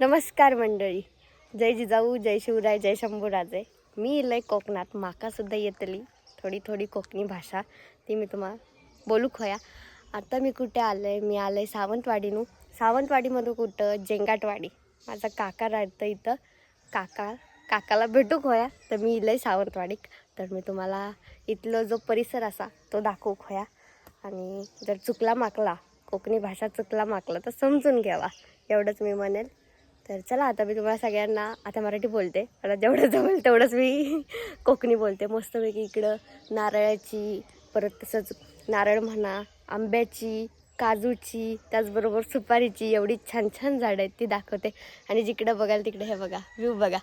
नमस्कार मंडळी. जय जिजाऊ जय शिवराय जय शंभूराजे. मी इलय कोकणात. माकासुद्धा येतली थोडी थोडी कोकणी भाषा. ती मी तुम्हा बोलू खोया. आता मी कुठे आलं आहे मी आलं आहे सावंतवाडीनू. सावंतवाडीमधून कुठं? जेंगाटवाडी. माझा काका राहतं इथं. काका काकाला भेटू खोया. तर मी इलय सावंतवाडीक तर मी तुम्हाला इथलं जो परिसर असा तो दाखवू खोया. आणि जर चुकला माकला कोकणी भाषा चुकला माकला तर समजून घ्यावा. एवढंच मी म्हणेल. तर चला आता मी तुम्हाला सगळ्यांना आता मराठी बोलते. मला जेवढं जमेल तेवढंच मी कोकणी बोलते. मस्तपैकी इकडं नारळाची परत तसंच नारळ म्हणा आंब्याची काजूची त्याचबरोबर सुपारीची एवढी छान छान झाडं आहेत ती दाखवते. आणि जिकडं बघाल तिकडे हे बघा व्ह्यू बघा.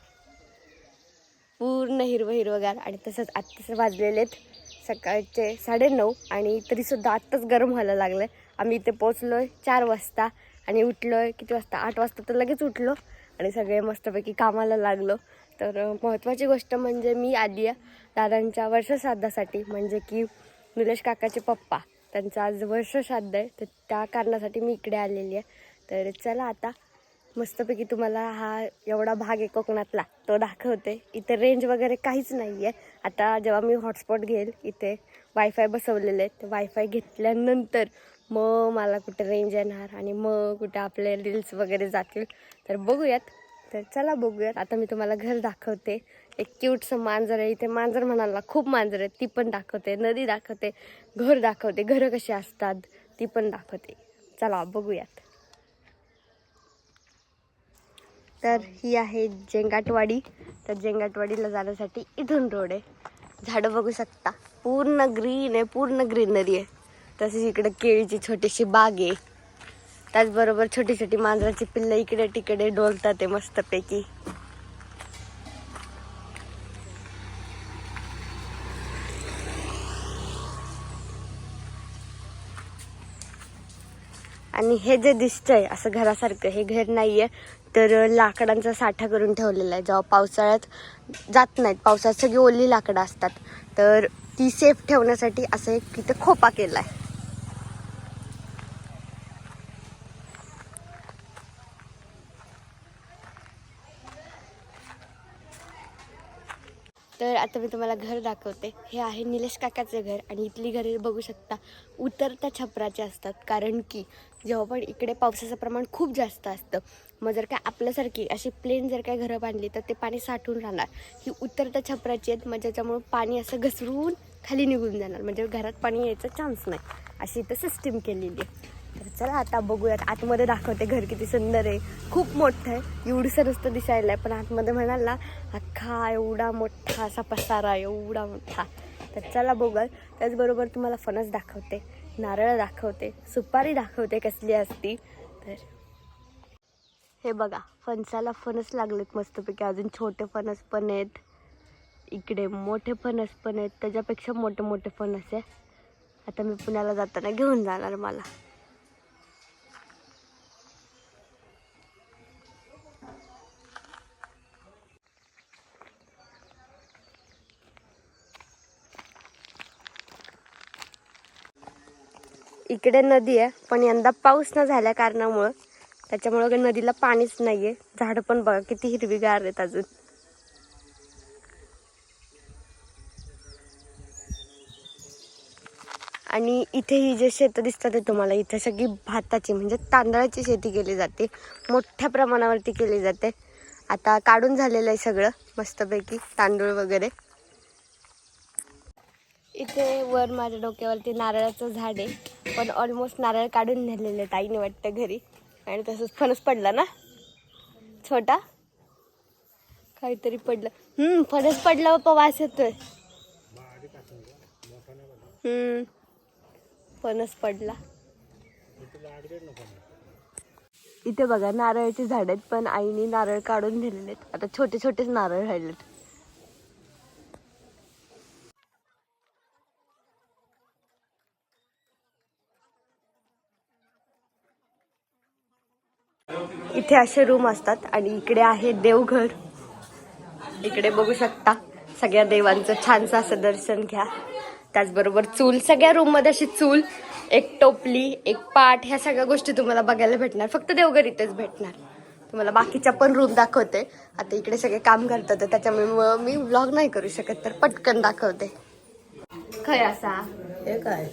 पूर्ण हिरवं हिरवंगार आणि तसंच आत्ताच वाजलेले आहेत सकाळचे साडेनऊ आणि तरीसुद्धा आत्ताच गरम व्हायला लागलं आहे आम्ही इथे पोचलो आहे चार वाजता. आणि उठलो आहे किती वाजता? आठ वाजता तर लगेच उठलो आणि सगळे मस्तपैकी कामाला लागलो. तर महत्त्वाची गोष्ट म्हणजे मी आली आहे दादांच्या वर्षश्राद्धासाठी. म्हणजे की निलेश काकाचे पप्पा. त्यांचं आज वर्षश्राद्ध आहे तर त्या कारणासाठी मी इकडे आलेली आहे. तर चला आता मस्तपैकी तुम्हाला हा एवढा भाग आहे कोकणातला तो दाखवते. इथे रेंज वगैरे काहीच नाही आहे आता जेव्हा मी हॉटस्पॉट घेईल इथे वायफाय बसवलेले आहेत. वायफाय घेतल्यानंतर मग मला कुठे रेंज येणार आणि मग कुठे आपले रील्स वगैरे जातील. तर बघूयात. तर चला बघूयात. आता मी तुम्हाला घर दाखवते. एक क्यूटसं मांजर आहे. इथे मांजर म्हणाला खूप मांजर आहे ती पण दाखवते. नदी दाखवते. घर दाखवते. घरं कशी असतात ती पण दाखवते. चला बघूयात. तर ही आहे जेंगाटवाडी. तर जेंगाटवाडीला जाण्यासाठी इथून रोड आहे. झाडं बघू शकता. पूर्ण ग्रीन आहे. पूर्ण ग्रीनरी आहे. तसेच इकडे केळीची छोटीशी बाग आहे. त्याचबरोबर छोटी छोटी मांजराची पिल्लं इकडे तिकडे डोलतात आहे मस्तपैकी. आणि हे जे दिसतंय असं घरासारखं हे घर नाहीये. तर लाकडांचा साठा करून ठेवलेला आहे. जेव्हा पावसाळ्यात जात नाहीत पावसाळ्यात सगळी ओली लाकडं असतात. तर ती सेफ ठेवण्यासाठी असं एक तिथे खोपा केला आहे तर आता मी तुम्हाला घर दाखवते. हे आहे निलेश काकाचं घर आणि इथली घरे बघू शकता. उतरत्या छपराचे असतात. कारण की जेव्हा पण इकडे पावसाचं प्रमाण खूप जास्त असतं. मग जर काय आपल्यासारखी अशी प्लेन जर काय घरं बांधली तर ते पाणी साठून राहणार. ही उतरत्या छपराची आहेत. मग ज्याच्यामुळं पाणी असं घसरून खाली निघून जाणार. म्हणजे घरात पाणी यायचा चान्स नाही. अशी इथं सिस्टीम केलेली आहे. तर चला आता बघूयात. आतमध्ये दाखवते घर किती सुंदर आहे. खूप मोठं आहे. एवढंसं रस्तं दिसायला आहे पण आतमध्ये म्हणाल ना अख्खा एवढा मोठा असा पसारा एवढा मोठा. तर चला बघाल त्याचबरोबर तुम्हाला फणस दाखवते नारळ दाखवते सुपारी दाखवते कसली असती. तर हे बघा फणसाला फणस लागलेत मस्तपैकी. अजून छोटे फणस पण आहेत. इकडे मोठे फणस पण आहेत. त्याच्यापेक्षा मोठे मोठे फणस आहे. आता मी पुण्याला जाताना घेऊन जाणार मला. इकडे नदी आहे पण यंदा पाऊस न झाल्या कारणामुळं त्याच्यामुळं नदीला पाणीच नाहीये. झाडं पण बघा किती हिरवीगार आहेत अजून. आणि इथे ही जे शेतं दिसतात आहे तुम्हाला इथे सगळी भाताची म्हणजे तांदळाची शेती केली जाते. मोठ्या प्रमाणावरती केली जाते. आता काढून झालेलं आहे सगळं मस्तपैकी तांदूळ वगैरे. इथे वर माझ्या डोक्यावरती नारळाचं झाड आहे. पण ऑलमोस्ट नारळ काढून नेलेले आहेत आईने वाटतं घरी. आणि तसंच फणस पडला ना? छोटा? काहीतरी पडलं. हम्म फणस पडला हो, बाप्पा वास येतोय. फणस पडला. इथे बघा नारळाची झाड आहेत पण आईने नारळ काढून नेलेले आहेत. आता छोटे छोटेच नारळ राहिलेत. इथे असे रूम असतात आणि इकडे आहे देवघर. इकडे बघू शकता सगळ्या देवांचं छानसं असं दर्शन घ्या. त्याचबरोबर चूल सगळ्या रूममध्ये अशी चूल एक टोपली एक पाट ह्या सगळ्या गोष्टी तुम्हाला बघायला भेटणार. फक्त देवघर इथेच भेटणार. तुम्हाला बाकीच्या पण रूम दाखवते. आता इकडे सगळे काम करतात त्याच्यामुळे मी व्लॉग नाही करू शकत तर पटकन दाखवते. खय असा? हे काय?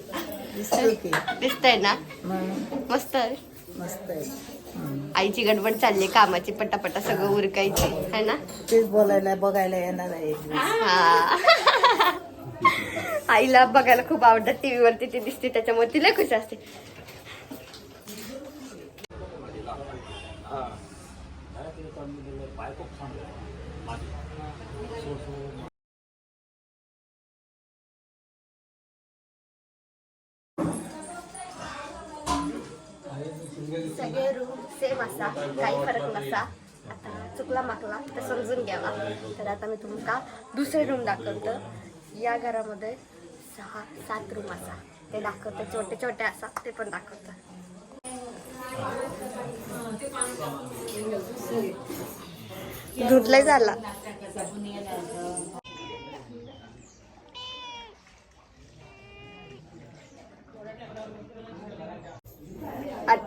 दिसतंय ना? मस्त आहे. मस्त आहे हं. आईची गडबड चालली कामाची पटापटा सगळं उरकायची है ना तेच बोलायला बघायला येणार आहे. हा. आईला बघायला खूप आवडतं टीव्ही वरती ती दिसते त्याच्यामुळे तिला खुश असते सगळे रूम सेम असा काही फरक नसा. आता चुकला माकला तर समजून घ्यावा. तर आता मी तुमका दुसरे रूम दाखवतो. या घरामध्ये सहा सात रूम असा. ते दाखवतं छोटे छोटे असा. ते पण दाखवतं. धुतलाय झाला.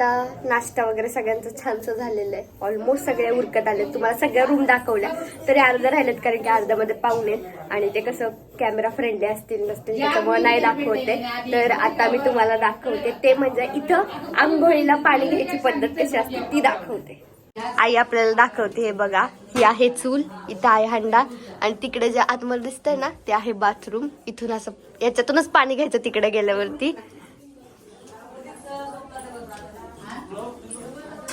आता नाश्ता वगैरे सगळ्यांचं छानसं झालेलं आहे. ऑलमोस्ट सगळे उरकत आले तुम्हाला सगळ्या रूम दाखवल्या. तरी अर्धा राहिलेत कारण की अर्ध्यामध्ये पाहुणे आणि ते कसं कॅमेरा फ्रेंडली असतील नसतील त्याच्यामुळे नाही दाखवते. तर आता मी तुम्हाला दाखवते. ते म्हणजे इथं आंघोळीला पाणी घ्यायची पद्धत कशी असते ती दाखवते. आई आपल्याला दाखवते हे बघा. ही आहे चूल इथं आहे हंडा. आणि तिकडे जे आतमध्ये दिसतंय ना ते आहे बाथरूम इथून असं याच्यातूनच पाणी घ्यायचं तिकडे गेल्यावरती.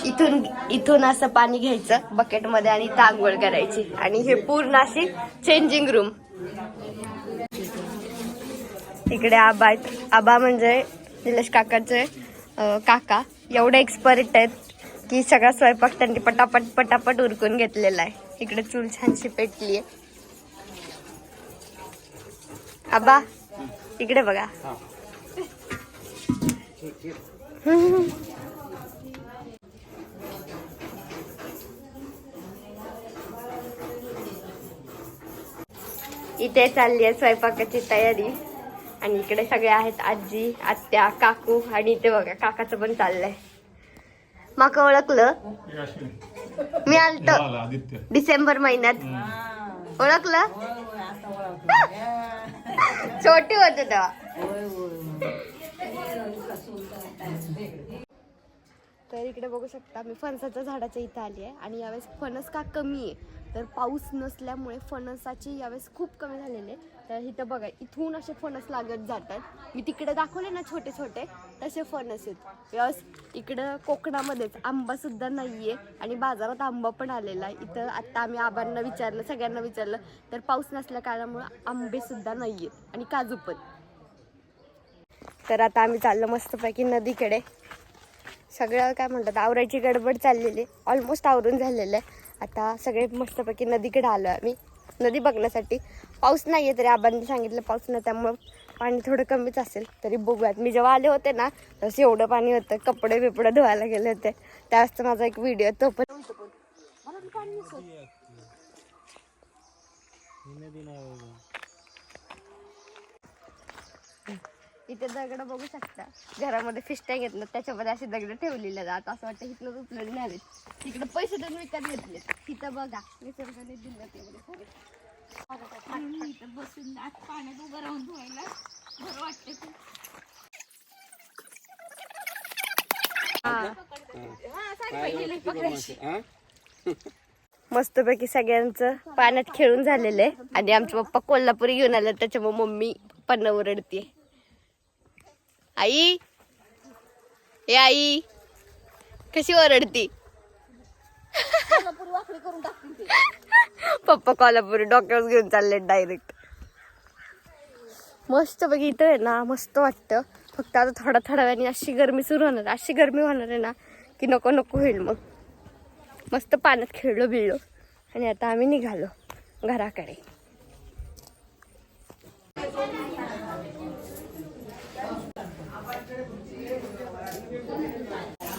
इथून इथून असं पाणी घ्यायचं बकेटमध्ये आणि आंघोळ करायची. आणि हे पूर्ण अशी चेंजिंग रूम इकडे आबा आहेत आबा म्हणजे निलेश काकाचे काका एवढे एक्सपर्ट आहेत की सगळा स्वयंपाक त्यांनी पटापट पटापट उरकून घेतलेला आहे. इकडे चूल छानशी पेटली आहे. आबा इकडे बघा. इथे चालली आहे स्वयंपाकाची तयारी. आणि इकडे सगळे आहेत आजी आत्या काकू आणि इथे बघा काकाचं पण चाललंय. माका ओळखलं? मी आलतो. आला आदित्य. डिसेंबर महिन्यात. ओळखलं? छोटी होते तेव्हा. तर इकडे बघू शकता मी फणसाच्या झाडाच्या इथं आली आहे आणि यावेळेस फणस का कमी आहे? तर पाऊस नसल्यामुळे फणसाची यावेळेस खूप कमी झालेले. आहे. तर इथं बघा इथून असे फणस लागत जातात. मी तिकडे दाखवले ना छोटे छोटे तसे फणस आहेत. यावेळेस इकडं कोकणामध्येच आंबा सुद्धा आहे आणि बाजारात आंबा पण आलेला आहे. इथं आत्ता आम्ही आबांना विचारलं सगळ्यांना विचारलं तर पाऊस नसल्या कारणामुळं आंबेसुद्धा नाही आहेत आणि काजू पण. तर आता आम्ही चाललो मस्तपैकी नदीकडे. सगळं काय म्हणतात आवरायची गडबड चाललेली. ऑलमोस्ट आवरून झालेलं आहे. आता सगळे मस्तपैकी नदीकडे आलो आम्ही. नदी बघण्यासाठी. पाऊस नाही आहे तरी आबांनी सांगितलं पाऊस नाही त्यामुळं पाणी थोडं कमीच असेल. तरी बघूयात. मी जेव्हा आले होते ना तसं एवढं पाणी होतं. कपडे बिपडे धुवायला गेले होते. त्यावेळेस माझा एक व्हिडिओ तो पण इथे दगड बघू शकता. घरामध्ये फिश टँक घेतलं त्याच्यामध्ये असे दगड ठेवलेले जात असं वाटतं इथलं उचलून न्यावेत. तिकडे पैसे देऊन विकत घेतले तिथं बघा निसर्गाने दिलं ते इथं बसून पाण्यात उभं राहून धुवायला बरं वाटते खूप. मस्तपैकी सगळ्यांचं पाण्यात खेळून झालेलं आहे. आणि आमचे पप्पा कोल्हापुरी घेऊन आले त्याच्यामुळे मम्मी पन्ना ओरडते आई. ए आई. कशी ओरडती? पप्पा कोल्हापुरी डॉक्टर घेऊन चालले डायरेक्ट मस्त बघ इथं आहे ना मस्त वाटतं. फक्त आता थोडा थोड्या वेळाने अशी गरमी सुरू होणार. अशी गरमी होणार आहे ना की नको नको होईल मग. मस्त पाण्यात खेळलो बिळलो आणि आता आम्ही निघालो घराकडे.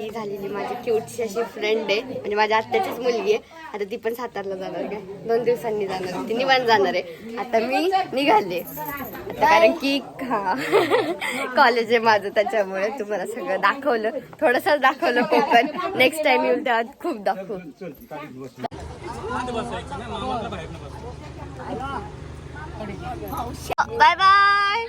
ही झालेली माझी क्यूटशी अशी फ्रेंड आहे. म्हणजे माझ्या आत्याचीच मुलगी आहे. आता ती पण सातारला जाणार काय दोन दिवसांनी जाणार. ती निवांत जाणार आहे. आता मी निघाले. आता कारण की हा. कॉलेज आहे माझं त्याच्यामुळे तुम्हाला सगळं दाखवलं. थोडंसं दाखवलं कोकण नेक्स्ट टाइम येईल तेव्हा खूप दाखवू. Bye bye